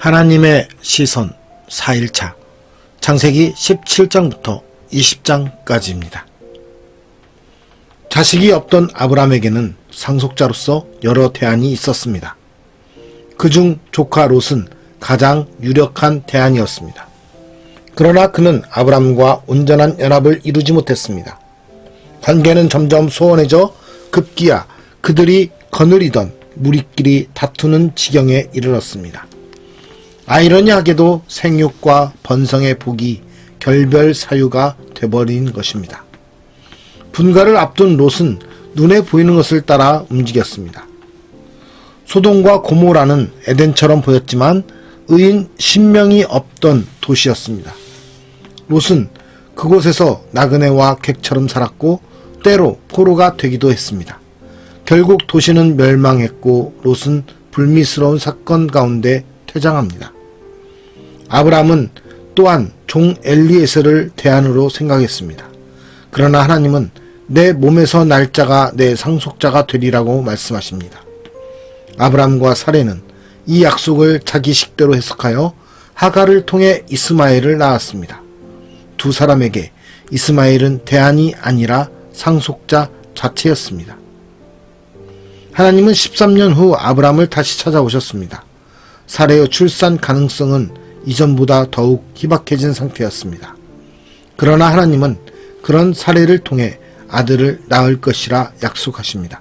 하나님의 시선 4일차 창세기 17장부터 20장까지입니다. 자식이 없던 아브람에게는 상속자로서 여러 대안이 있었습니다. 그중 조카 롯은 가장 유력한 대안이었습니다. 그러나 그는 아브람과 온전한 연합을 이루지 못했습니다. 관계는 점점 소원해져 급기야 그들이 거느리던 무리끼리 다투는 지경에 이르렀습니다. 아이러니하게도 생육과 번성의 복이 결별 사유가 돼버린 것입니다. 분가를 앞둔 롯은 눈에 보이는 것을 따라 움직였습니다. 소돔과 고모라는 에덴처럼 보였지만 의인 신명이 없던 도시였습니다. 롯은 그곳에서 나그네와 객처럼 살았고 때로 포로가 되기도 했습니다. 결국 도시는 멸망했고 롯은 불미스러운 사건 가운데 퇴장합니다. 아브람은 또한 종 엘리에셀을 대안으로 생각했습니다. 그러나 하나님은 내 몸에서 날짜가 내 상속자가 되리라고 말씀하십니다. 아브람과 사례는 이 약속을 자기 식대로 해석하여 하가를 통해 이스마엘을 낳았습니다. 두 사람에게 이스마엘은 대안이 아니라 상속자 자체였습니다. 하나님은 13년 후 아브람을 다시 찾아오셨습니다. 사례의 출산 가능성은 이전보다 더욱 희박해진 상태였습니다. 그러나 하나님은 그런 사례를 통해 아들을 낳을 것이라 약속하십니다.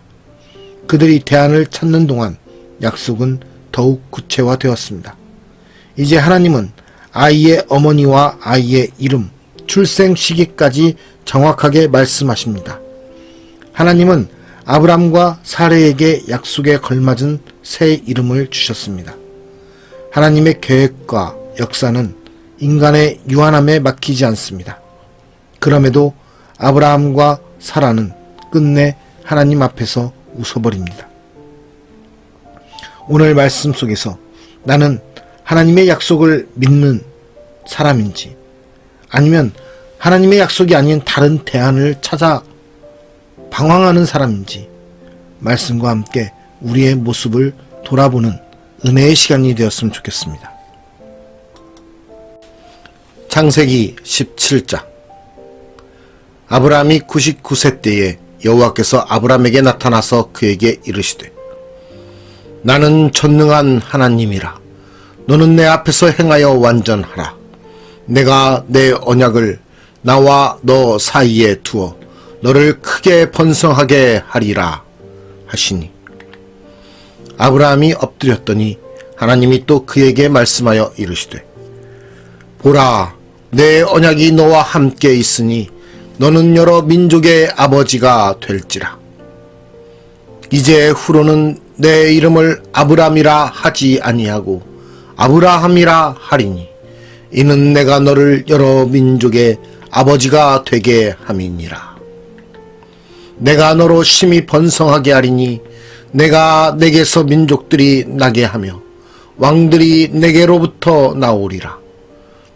그들이 대안을 찾는 동안 약속은 더욱 구체화되었습니다. 이제 하나님은 아이의 어머니와 아이의 이름, 출생 시기까지 정확하게 말씀하십니다. 하나님은 아브람과 사레에게 약속에 걸맞은 새 이름을 주셨습니다. 하나님의 계획과 역사는 인간의 유한함에 막히지 않습니다. 그럼에도 아브라함과 사라는 끝내 하나님 앞에서 웃어버립니다. 오늘 말씀 속에서 나는 하나님의 약속을 믿는 사람인지 아니면 하나님의 약속이 아닌 다른 대안을 찾아 방황하는 사람인지 말씀과 함께 우리의 모습을 돌아보는 은혜의 시간이 되었으면 좋겠습니다. 창세기 17장 아브라함이 99세 때에 여호와께서 아브라함에게 나타나서 그에게 이르시되 나는 전능한 하나님이라. 너는 내 앞에서 행하여 완전하라. 내가 내 언약을 나와 너 사이에 두어 너를 크게 번성하게 하리라 하시니. 아브라함이 엎드렸더니 하나님이 또 그에게 말씀하여 이르시되 보라 내 언약이 너와 함께 있으니 너는 여러 민족의 아버지가 될지라 이제 후로는 내 이름을 아브람이라 하지 아니하고 아브라함이라 하리니 이는 내가 너를 여러 민족의 아버지가 되게 함이니라 내가 너로 심히 번성하게 하리니 내가 내게서 민족들이 나게 하며 왕들이 내게로부터 나오리라.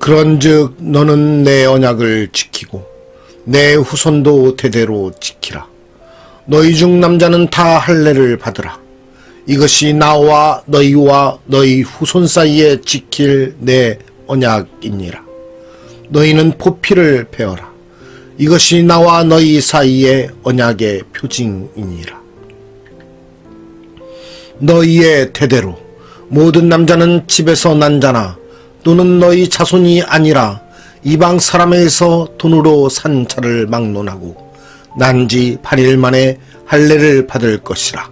그런즉 너는 내 언약을 지키고 내 후손도 대대로 지키라. 너희 중 남자는 다 할례를 받으라. 이것이 나와 너희와 너희 후손 사이에 지킬 내 언약이니라. 너희는 포피를 베어라. 이것이 나와 너희 사이의 언약의 표징이니라. 너희의 대대로 모든 남자는 집에서 난 자나 또는 너희 자손이 아니라 이방 사람에서 돈으로 산 자를 막론하고 난지 8일 만에 할례를 받을 것이라.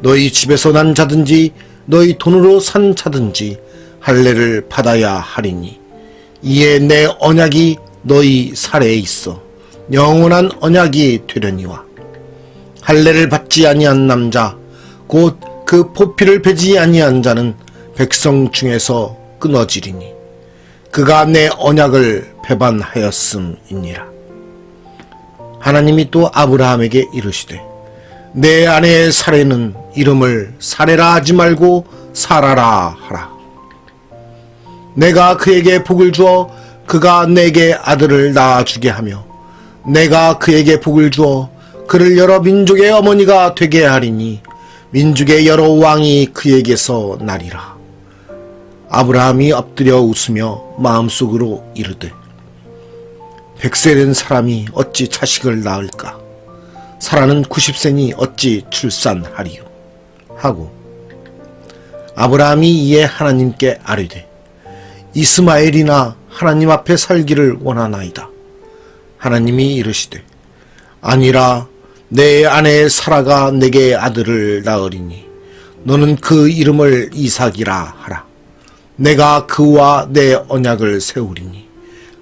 너희 집에서 난 자든지 너희 돈으로 산 자든지 할례를 받아야 하리니 이에 내 언약이 너희 살에 있어 영원한 언약이 되려니와 할례를 받지 아니한 남자 곧 그 포피를 베지 아니한 자는 백성 중에서 끊어지리니 그가 내 언약을 배반하였음이니라. 하나님이 또 아브라함에게 이르시되 내 아내의 사례는 이름을 사례라 하지 말고 사라라 하라. 내가 그에게 복을 주어 그가 내게 아들을 낳아주게 하며 내가 그에게 복을 주어 그를 여러 민족의 어머니가 되게 하리니 민족의 여러 왕이 그에게서 나리라. 아브라함이 엎드려 웃으며 마음속으로 이르되 백세 된 사람이 어찌 자식을 낳을까? 사라는 90세니 어찌 출산하리요? 하고 아브라함이 이에 하나님께 아뢰되 이스마엘이나 하나님 앞에 살기를 원하나이다. 하나님이 이르시되 아니라 내 아내 사라가 내게 아들을 낳으리니 너는 그 이름을 이삭이라 하라. 내가 그와 내 언약을 세우리니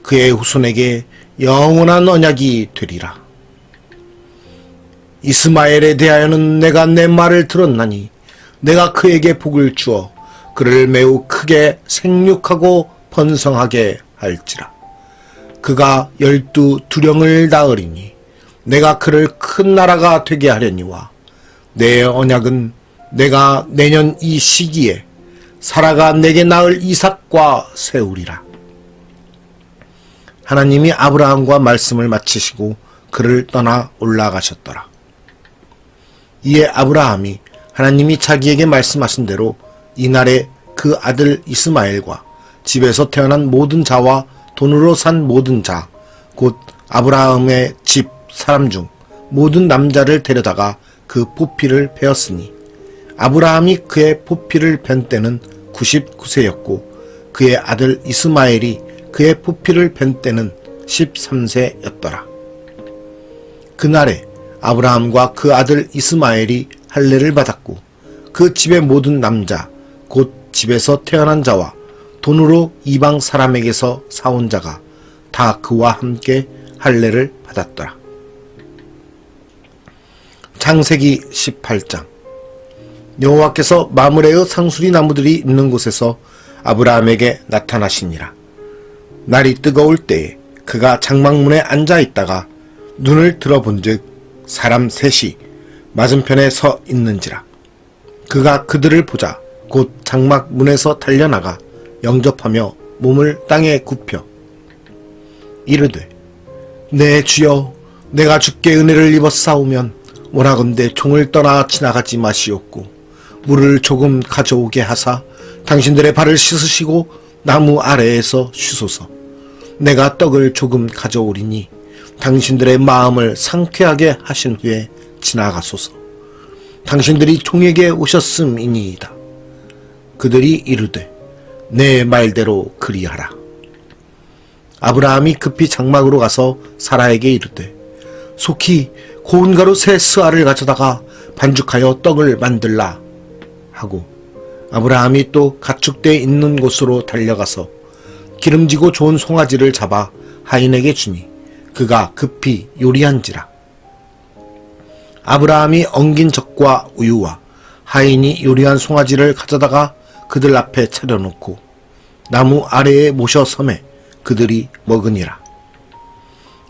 그의 후손에게 영원한 언약이 되리라. 이스마엘에 대하여는 내가 내 말을 들었나니 내가 그에게 복을 주어 그를 매우 크게 생육하고 번성하게 할지라. 그가 열두 두령을 낳으리니 내가 그를 큰 나라가 되게 하려니와 내 언약은 내가 내년 이 시기에 사라가 내게 낳을 이삭과 세우리라. 하나님이 아브라함과 말씀을 마치시고 그를 떠나 올라가셨더라. 이에 아브라함이 하나님이 자기에게 말씀하신 대로 이날에 그 아들 이스마엘과 집에서 태어난 모든 자와 돈으로 산 모든 자, 곧 아브라함의 집 사람 중 모든 남자를 데려다가 그 포피를 베었으니 아브라함이 그의 포피를 벤 때는 99세였고 그의 아들 이스마엘이 그의 포피를 벤 때는 13세였더라. 그날에 아브라함과 그 아들 이스마엘이 할례를 받았고 그 집의 모든 남자 곧 집에서 태어난 자와 돈으로 이방 사람에게서 사온 자가 다 그와 함께 할례를 받았더라. 창세기 18장 여호와께서 마므레의 상수리 나무들이 있는 곳에서 아브라함에게 나타나시니라. 날이 뜨거울 때에 그가 장막문에 앉아 있다가 눈을 들어본즉 사람 셋이 맞은편에 서 있는지라. 그가 그들을 보자 곧 장막 문에서 달려나가 영접하며 몸을 땅에 굽혀 이르되 내 주여 내가 주께 은혜를 싸우면 원하건대 총을 떠나 지나가지 마시옵고 물을 조금 가져오게 하사 당신들의 발을 씻으시고 나무 아래에서 쉬소서 내가 떡을 조금 가져오리니 당신들의 마음을 상쾌하게 하신 후에 지나가소서. 당신들이 종에게 오셨음이니이다. 그들이 이르되 내 말대로 그리하라. 아브라함이 급히 장막으로 가서 사라에게 이르되 속히 고운 가루 새 스아를 가져다가 반죽하여 떡을 만들라 하고 아브라함이 또 가축대 있는 곳으로 달려가서 기름지고 좋은 송아지를 잡아 하인에게 주니 그가 급히 요리한지라 아브라함이 엉긴 젖과 우유와 하인이 요리한 송아지를 가져다가 그들 앞에 차려놓고 나무 아래에 모셔 섬에 그들이 먹으니라.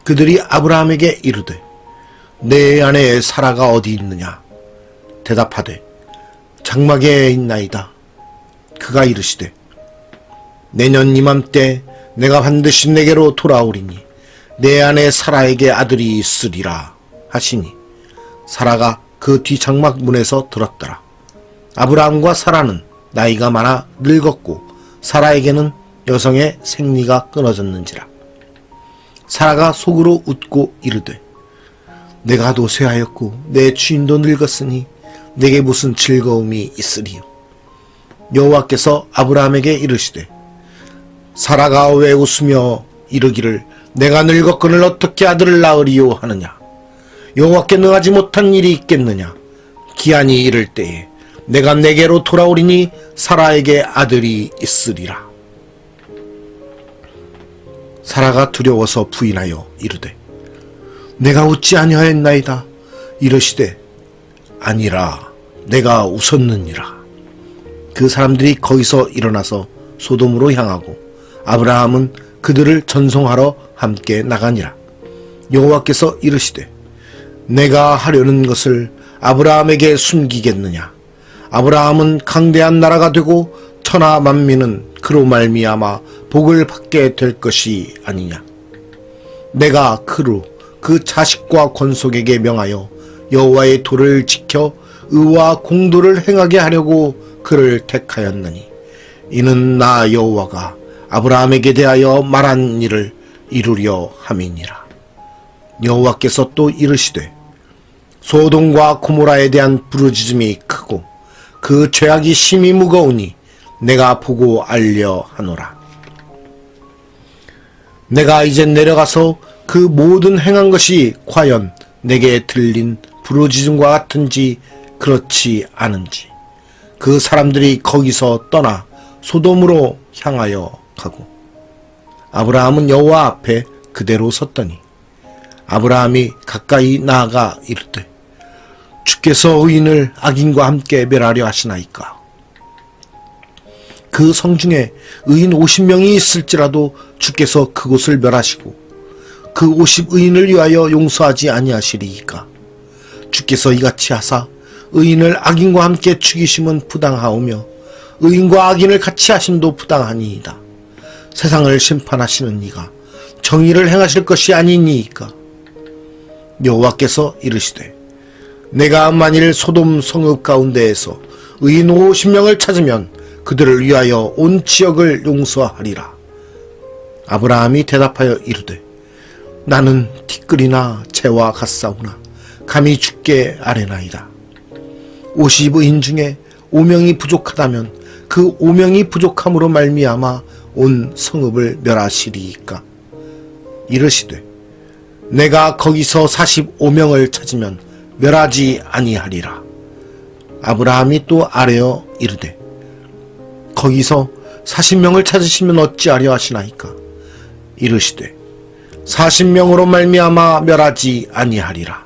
그들이 아브라함에게 이르되 내 아내 사라가 어디 있느냐? 대답하되 장막에 있나이다. 그가 이르시되 내년 이맘때 내가 반드시 내게로 돌아오리니 내 아내 사라에게 아들이 있으리라 하시니 사라가 그 뒤 장막 문에서 들었더라. 아브라함과 사라는 나이가 많아 늙었고 사라에게는 여성의 생리가 끊어졌는지라. 사라가 속으로 웃고 이르되 내가 노쇠하였고 내 주인도 늙었으니 내게 무슨 즐거움이 있으리요. 여호와께서 아브라함에게 이르시되 사라가 왜 웃으며 이르기를 내가 늙었거늘 어떻게 아들을 낳으리요 하느냐 여호와께 능하지 못한 일이 있겠느냐 기한이 이를 때에 내가 내게로 돌아오리니 사라에게 아들이 있으리라. 사라가 두려워서 부인하여 이르되 내가 웃지 아니하였나이다. 이러시되 아니라 내가 웃었느니라. 그 사람들이 거기서 일어나서 소돔으로 향하고 아브라함은 그들을 전송하러 함께 나가니라. 여호와께서 이르시되 내가 하려는 것을 아브라함에게 숨기겠느냐? 아브라함은 강대한 나라가 되고 천하 만민은 그로 말미암아 복을 받게 될 것이 아니냐? 내가 그로 그 자식과 권속에게 명하여 여호와의 도를 지켜 의와 공도를 행하게 하려고 그를 택하였느니 이는 나 여호와가 아브라함에게 대하여 말한 일을 이루려 함이니라. 여호와께서 또 이르시되 소돔과 고모라에 대한 부르짖음이 크고 그 죄악이 심히 무거우니 내가 보고 알려 하노라. 내가 이제 내려가서 그 모든 행한 것이 과연 내게 들린 부르짖음과 같은지 그렇지 않은지 그 사람들이 거기서 떠나 소돔으로 향하여 가고 아브라함은 여호와 앞에 그대로 섰더니 아브라함이 가까이 나아가 이르되 주께서 의인을 악인과 함께 멸하려 하시나이까? 그 성중에 의인 50명이 있을지라도 주께서 그곳을 멸하시고 그 50의인을 위하여 용서하지 아니하시리이까 주께서 이같이 하사 의인을 악인과 함께 죽이심은 부당하오며 의인과 악인을 같이 하심도 부당하니이다. 세상을 심판하시는 이가 정의를 행하실 것이 아니니이까 여호와께서 이르시되 내가 만일 소돔 성읍 가운데에서 의인 50명을 찾으면 그들을 위하여 온 지역을 용서하리라. 아브라함이 대답하여 이르되 나는 티끌이나 재와 같사오나 감히 죽게 아뢰나이다. 50의인 중에 5명이 부족하다면 그 5명이 부족함으로 말미암아 온 성읍을 멸하시리이까? 이르시되 내가 거기서 45명을 찾으면 멸하지 아니하리라. 아브라함이 또 아뢰어 이르되 거기서 40명을 찾으시면 어찌하려 하시나이까? 이르시되 40명으로 말미암아 멸하지 아니하리라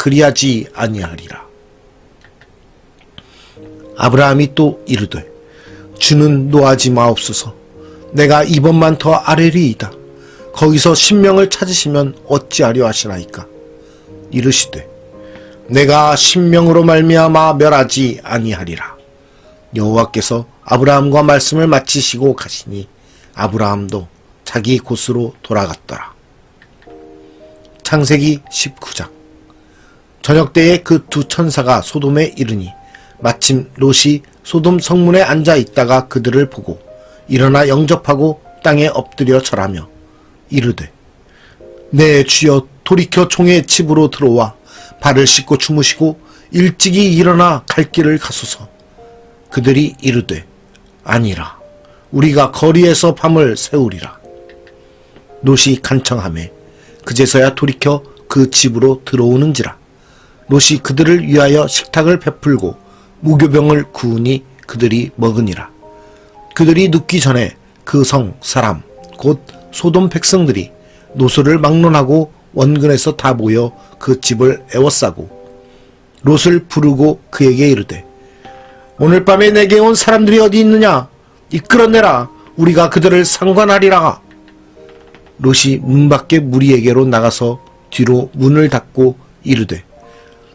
그리하지 아니하리라. 아브라함이 또 이르되 주는 노하지 마옵소서. 내가 이번만 더 아뢰리이다. 거기서 신명을 찾으시면 어찌하려 하시나이까? 이르시되 내가 신명으로 말미암아 멸하지 아니하리라. 여호와께서 아브라함과 말씀을 마치시고 가시니 아브라함도 자기 곳으로 돌아갔더라. 창세기 19장 저녁 때에 그 두 천사가 소돔에 이르니 마침 롯이 소돔 성문에 앉아 있다가 그들을 보고 일어나 영접하고 땅에 엎드려 절하며 이르되 내 주여 돌이켜 종의 집으로 들어와 발을 씻고 주무시고 일찍이 일어나 갈 길을 가소서. 그들이 이르되 아니라 우리가 거리에서 밤을 새우리라. 롯이 간청하매 그제서야 돌이켜 그 집으로 들어오는지라 롯이 그들을 위하여 식탁을 베풀고 무교병을 구우니 그들이 먹으니라. 그들이 눕기 전에 그 성 사람 곧 소돔 백성들이 노소를 막론하고 원근에서 다 모여 그 집을 애워싸고 롯을 부르고 그에게 이르되 오늘 밤에 내게 온 사람들이 어디 있느냐? 이끌어내라. 우리가 그들을 상관하리라. 롯이 문 밖에 무리에게로 나가서 뒤로 문을 닫고 이르되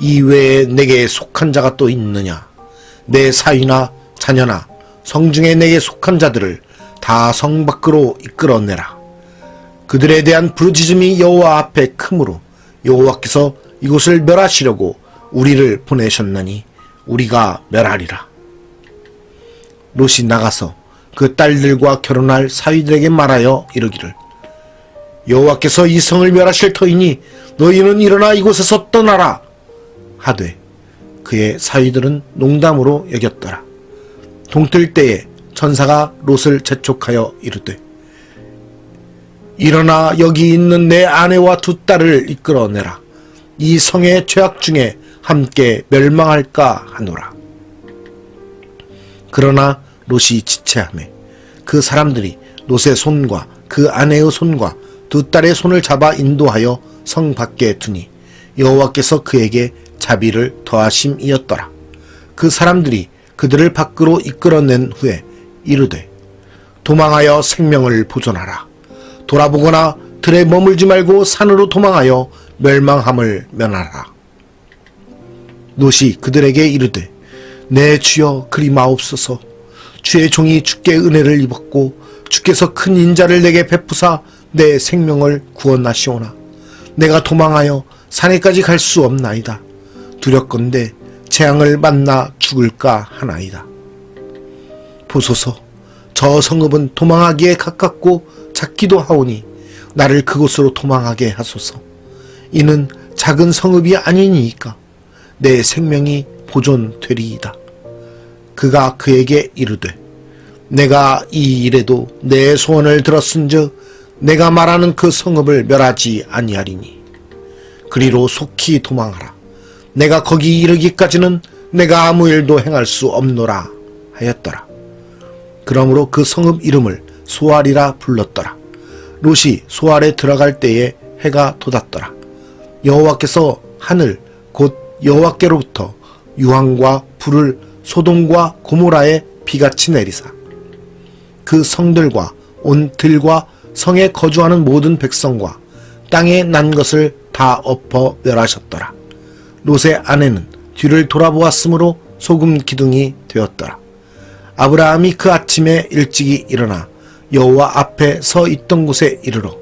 이 외에 내게 속한 자가 또 있느냐? 내 사위나 자녀나 성중에 내게 속한 자들을 다 성 밖으로 이끌어내라. 그들에 대한 부르짖음이 여호와 앞에 크므로 여호와께서 이곳을 멸하시려고 우리를 보내셨나니 우리가 멸하리라. 롯이 나가서 그 딸들과 결혼할 사위들에게 말하여 이르기를. 여호와께서 이 성을 멸하실 터이니 너희는 일어나 이곳에서 떠나라 하되 그의 사위들은 농담으로 여겼더라. 동뜰 때에 천사가 롯을 재촉하여 이르되 일어나 여기 있는 내 아내와 두 딸을 이끌어내라. 이 성의 죄악 중에 함께 멸망할까 하노라. 그러나 롯이 지체하매 그 사람들이 롯의 손과 그 아내의 손과 두 딸의 손을 잡아 인도하여 성 밖에 두니 여호와께서 그에게 자비를 더하심이었더라. 그 사람들이 그들을 밖으로 이끌어낸 후에 이르되 도망하여 생명을 보존하라. 돌아보거나 들에 머물지 말고 산으로 도망하여 멸망함을 면하라. 롯이 그들에게 이르되 내 주여 그리 마옵소서 주의 종이 주께 은혜를 입었고 주께서 큰 인자를 내게 베푸사 내 생명을 구원하시오나 내가 도망하여 산에까지 갈 수 없나이다 두렵건대 재앙을 만나 죽을까 하나이다. 보소서 저 성읍은 도망하기에 가깝고 작기도 하오니 나를 그곳으로 도망하게 하소서. 이는 작은 성읍이 아니니까 내 생명이 보존되리이다. 그가 그에게 이르되 내가 이 일에도 내 소원을 들었은즉 내가 말하는 그 성읍을 멸하지 아니하리니 그리로 속히 도망하라 내가 거기 이르기까지는 내가 아무 일도 행할 수 없노라 하였더라. 그러므로 그 성읍 이름을 소알이라 불렀더라. 롯이 소알에 들어갈 때에 해가 돋았더라. 여호와께서 하늘 곧 여호와께로부터 유황과 불을 소돔과 고모라에 비같이 내리사. 그 성들과 온 들과 성에 거주하는 모든 백성과 땅에 난 것을 다 엎어 멸하셨더라. 롯의 아내는 뒤를 돌아보았으므로 소금 기둥이 되었더라. 아브라함이 그 아침에 일찍이 일어나 여호와 앞에 서 있던 곳에 이르러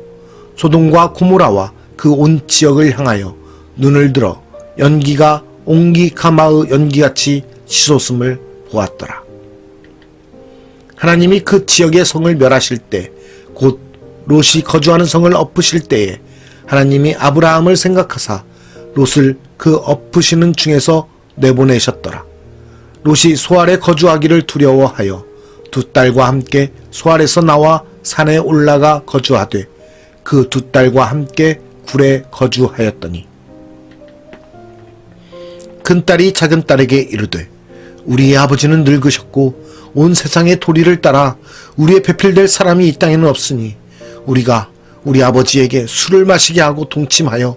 소돔과 고모라와 그 온 지역을 향하여 눈을 들어 연기가 옹기 가마의 연기같이 치솟음을 보았더라. 하나님이 그 지역의 성을 멸하실 때, 곧 롯이 거주하는 성을 엎으실 때에 하나님이 아브라함을 생각하사 롯을 그 엎으시는 중에서 내보내셨더라. 롯이 소알에 거주하기를 두려워하여 두 딸과 함께 소알에서 나와 산에 올라가 거주하되 그 두 딸과 함께 굴에 거주하였더니 큰 딸이 작은 딸에게 이르되 우리의 아버지는 늙으셨고 온 세상의 도리를 따라 우리의 배필될 사람이 이 땅에는 없으니 우리가 우리 아버지에게 술을 마시게 하고 동침하여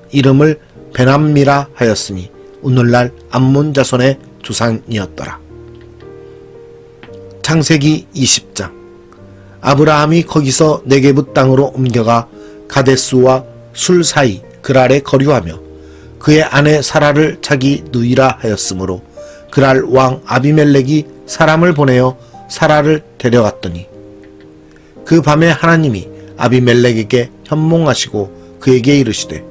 이름을 베남미라 하였으니 오늘날 암몬 자손의 조상이었더라. 창세기 20장 아브라함이 거기서 네게부 땅으로 옮겨가 가데스와 술 사이 그랄에 거류하며 그의 아내 사라를 자기 누이라 하였으므로 그랄 왕 아비멜렉이 사람을 보내어 사라를 데려갔더니 그 밤에 하나님이 아비멜렉에게 현몽하시고 그에게 이르시되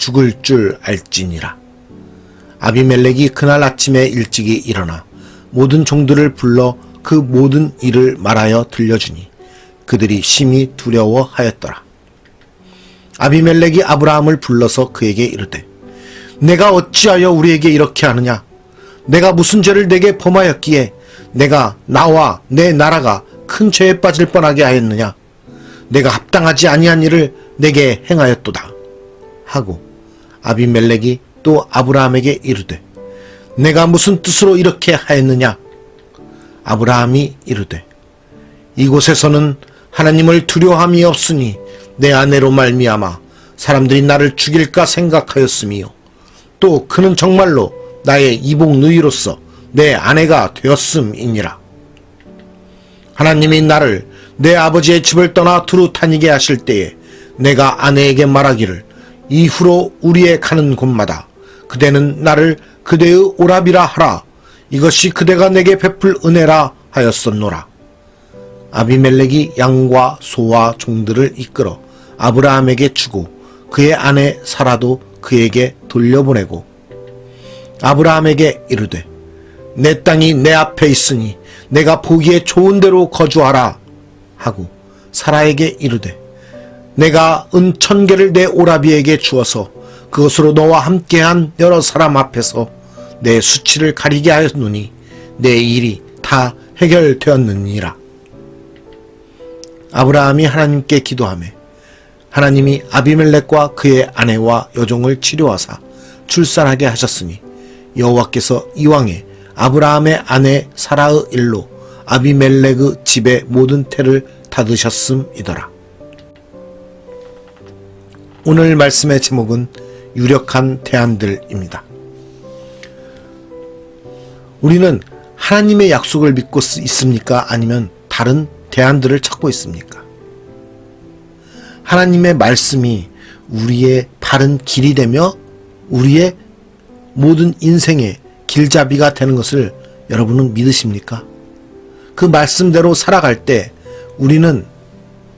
죽을 줄 알지니라. 아비멜렉이 그날 아침에 일찍이 일어나 모든 종들을 불러 그 모든 일을 말하여 들려주니 그들이 심히 두려워하였더라. 아비멜렉이 아브라함을 불러서 그에게 이르되 내가 어찌하여 우리에게 이렇게 하느냐 내가 무슨 죄를 내게 범하였기에 내가 나와 내 나라가 큰 죄에 빠질 뻔하게 하였느냐 내가 합당하지 아니한 일을 내게 행하였도다 하고 아비멜렉이 또 아브라함에게 이르되 내가 무슨 뜻으로 이렇게 하였느냐? 아브라함이 이르되 이곳에서는 하나님을 두려함이 없으니 내 아내로 말미암아 사람들이 나를 죽일까 생각하였으미요. 또 그는 정말로 나의 이복 누이로서 내 아내가 되었음이니라. 하나님이 나를 내 아버지의 집을 떠나 두루 다니게 하실 때에 내가 아내에게 말하기를 이후로 우리의 가는 곳마다 그대는 나를 그대의 오랍이라 하라. 이것이 그대가 내게 베풀 은혜라 하였었노라. 아비멜렉이 양과 소와 종들을 이끌어 아브라함에게 주고 그의 아내 사라도 그에게 돌려보내고 아브라함에게 이르되 내 땅이 내 앞에 있으니 내가 보기에 좋은 대로 거주하라 하고 사라에게 이르되 내가 은 천 개를 내 오라비에게 주어서 그것으로 너와 함께한 여러 사람 앞에서 내 수치를 가리게 하였노니 내 일이 다 해결되었느니라. 아브라함이 하나님께 기도하매 하나님이 아비멜렉과 그의 아내와 여종을 치료하사 출산하게 하셨으니 여호와께서 이왕에 아브라함의 아내 사라의 일로 아비멜렉의 집의 모든 태를 닫으셨음이더라. 오늘 말씀의 제목은 유력한 대안들입니다. 우리는 하나님의 약속을 믿고 쓰- 있습니까? 아니면 다른 대안들을 찾고 있습니까? 하나님의 말씀이 우리의 바른 길이 되며 우리의 모든 인생의 길잡이가 되는 것을 여러분은 믿으십니까? 그 말씀대로 살아갈 때 우리는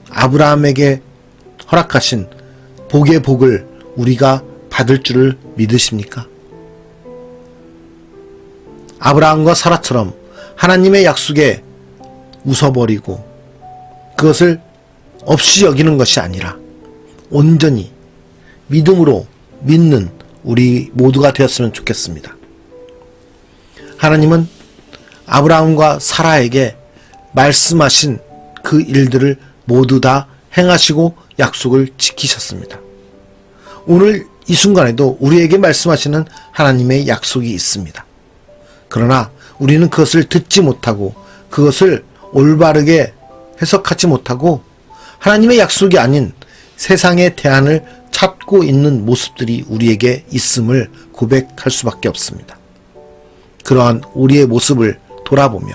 아브라함에게 허락하신 복의 복을 우리가 받을 줄을 믿으십니까? 아브라함과 사라처럼 하나님의 약속에 웃어버리고 그것을 없이 여기는 것이 아니라 온전히 믿음으로 믿는 우리 모두가 되었으면 좋겠습니다. 하나님은 아브라함과 사라에게 말씀하신 그 일들을 모두 다 행하시고 약속을 지키셨습니다. 오늘 이 순간에도 우리에게 말씀하시는 하나님의 약속이 있습니다. 그러나 우리는 그것을 듣지 못하고 그것을 올바르게 해석하지 못하고 하나님의 약속이 아닌 세상의 대안을 찾고 있는 모습들이 우리에게 있음을 고백할 수밖에 없습니다. 그러한 우리의 모습을 돌아보며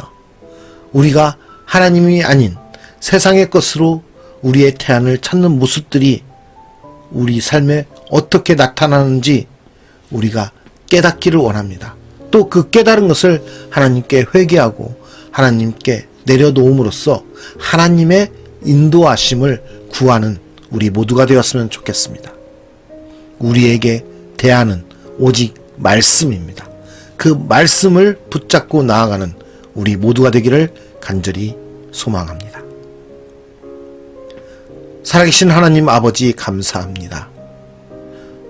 우리가 하나님이 아닌 세상의 것으로 우리의 태안을 찾는 모습들이 우리 삶에 어떻게 나타나는지 우리가 깨닫기를 원합니다. 또 그 깨달은 것을 하나님께 회개하고 하나님께 내려놓음으로써 하나님의 인도하심을 구하는 우리 모두가 되었으면 좋겠습니다. 우리에게 대안은 오직 말씀입니다. 그 말씀을 붙잡고 나아가는 우리 모두가 되기를 간절히 소망합니다. 살아계신 하나님 아버지 감사합니다.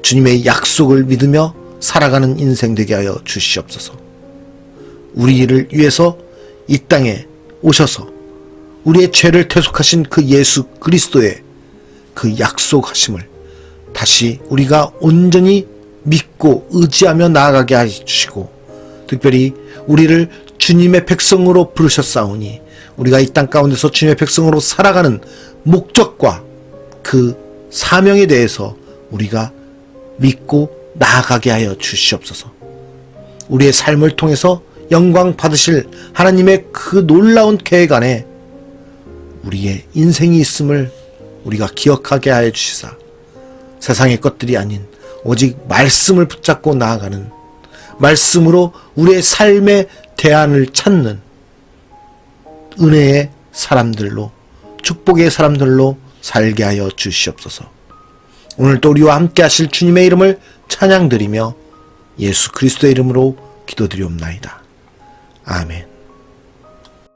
주님의 약속을 믿으며 살아가는 인생 되게 하여 주시옵소서. 우리를 위해서 이 땅에 오셔서 우리의 죄를 퇴속하신 그 예수 그리스도의 그 약속하심을 다시 우리가 온전히 믿고 의지하며 나아가게 해주시고 특별히 우리를 주님의 백성으로 부르셨사오니 우리가 이 땅 가운데서 주님의 백성으로 살아가는 목적과 그 사명에 대해서 우리가 믿고 나아가게 하여 주시옵소서. 우리의 삶을 통해서 영광 받으실 하나님의 그 놀라운 계획 안에 우리의 인생이 있음을 우리가 기억하게 하여 주시사 세상의 것들이 아닌 오직 말씀을 붙잡고 나아가는 말씀으로 우리의 삶의 대안을 찾는 은혜의 사람들로 축복의 사람들로 살게 하여 주시옵소서. 오늘 또 우리와 함께 하실 주님의 이름을 찬양드리며 예수 그리스도의 이름으로 기도드리옵나이다. 아멘.